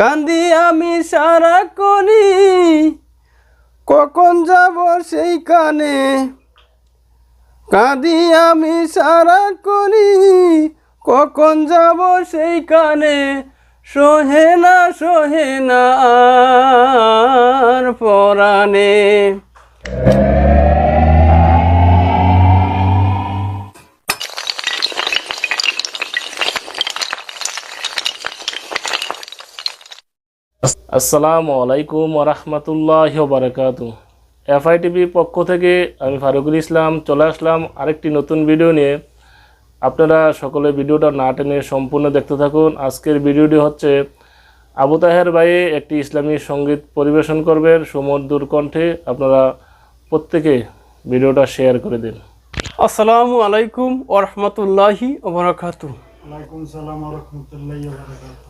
কান্দি আমি সারা করি কখন যাব সেই কানে কাঁদি আমি সারা করি কখন যাব সেই কানে সোহে না সোহে না আর পরাণে আসসালামু আলাইকুম ওরহমতুল্লাহ বারকাতু। এফআই টিভি পক্ষ থেকে আমি ফারুকুল ইসলাম চলে আসলাম আরেকটি নতুন ভিডিও নিয়ে। আপনারা সকলে ভিডিওটা না টেনে সম্পূর্ণ দেখতে থাকুন। আজকের ভিডিওটি হচ্ছে আবু তাহের ভাই একটি ইসলামী সংগীত পরিবেশন করবেন সমুদ্র কণ্ঠে আপনারা প্রত্যেকে ভিডিওটা শেয়ার করে দিন। আসসালামু আলাইকুম ওরহমতুল্লাহি ওবরাকাতু ওয়ালাইকুম সালাম রহমতুল্লাহ বারকাত।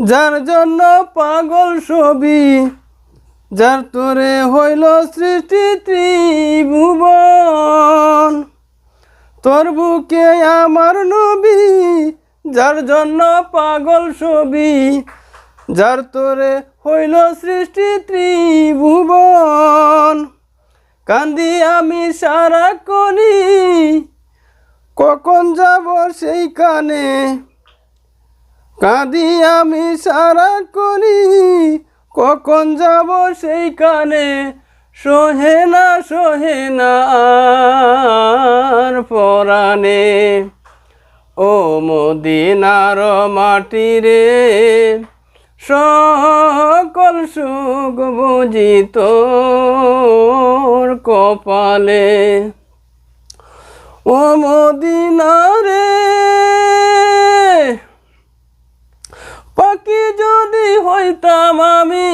যার জন্য পাগল ছবি, যার তোরে হইল সৃষ্টি ত্রিভুবন। তোর বুকে আমার নবী, যার জন্য পাগল ছবি, যার তোরে হইল সৃষ্টি ত্রিভুবন। কান্দি আমি সারা করি কখন যাব সেই কানে কাঁদি আমি সারা করি কখন যাব সেই কানে? সোহে না সোহে না পরাণে। ও মদিনার মাটি রে, সকল সুখ বুঝি তোর কপালে। ও মদিনারে পাখি যদি হইতাম আমি,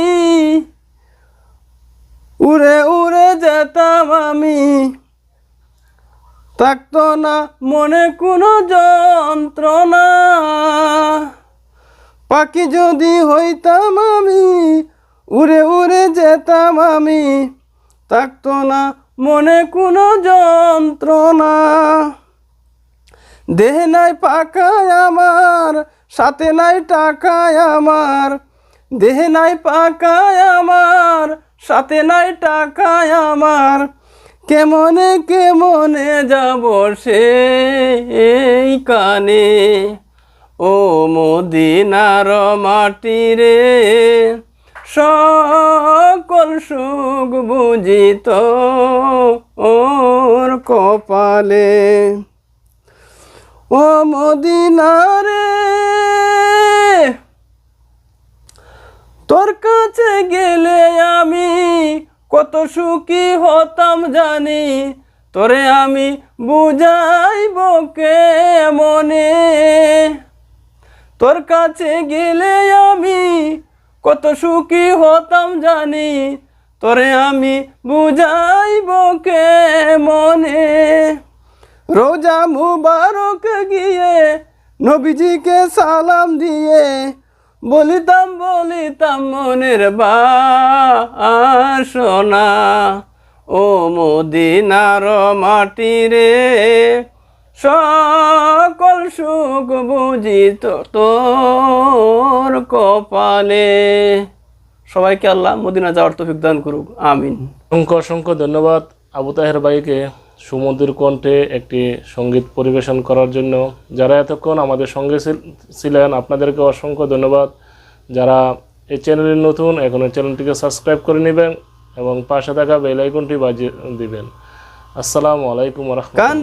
উড়ে উড়ে যেতাম আমি। থাকতো না মনে কোনো যন্ত্রণা। পাখি যদি হইতাম আমি, উড়ে উড়ে যেতাম আমি। থাকতো না মনে কোনো যন্ত্রণা। দেহ নাই পাকায় আমার, সাথে নাই টাকায় আমার। দেহে নাই পাকায় আমার, সাথে নাই টাকায় আমার। কেমনে কেমনে যাব সেই কানে? ও মদিনার মাটি রে, সকল সুখ বুঝিত ওর কপালে। ও মদিনারে তোর কাছে গেলে আমি কত সুখী হতাম জানি। তোরে আমি বুঝাইব কে মনে তোর কাছে গেলে আমি কত সুখী হতাম জানি। তোরে আমি বুঝাইব কে মনে রোজা মুবারক গিয়ে নবীজিকে সালাম দিয়ে বলিতাম বলিতাম মনের বাসনা, ও মদিনার মাটি রে, সকল সুখ বুঝিত তোর কপালে। সবাইকে আল্লাহ মদিনা যাওয়ার তৌফিক দান করুক, আমিন। অসংখ্য অসংখ্য ধন্যবাদ আবু তাহের ভাইকে। সুমধুর কণ্ঠে একটি সংগীত পরিবেশন করার জন্য যারা এতক্ষণ আমাদের সঙ্গে ছিল- ছিলেন, আপনাদেরকে অসংখ্য ধন্যবাদ। যারা এই চ্যানেলে নতুন, এখন এই চ্যানেলটিকে সাবস্ক্রাইব করে নেবেন এবং পাশে থাকা বেল আইকনটি বাজিয়ে দিবেন। আসসালামু আলাইকুম কান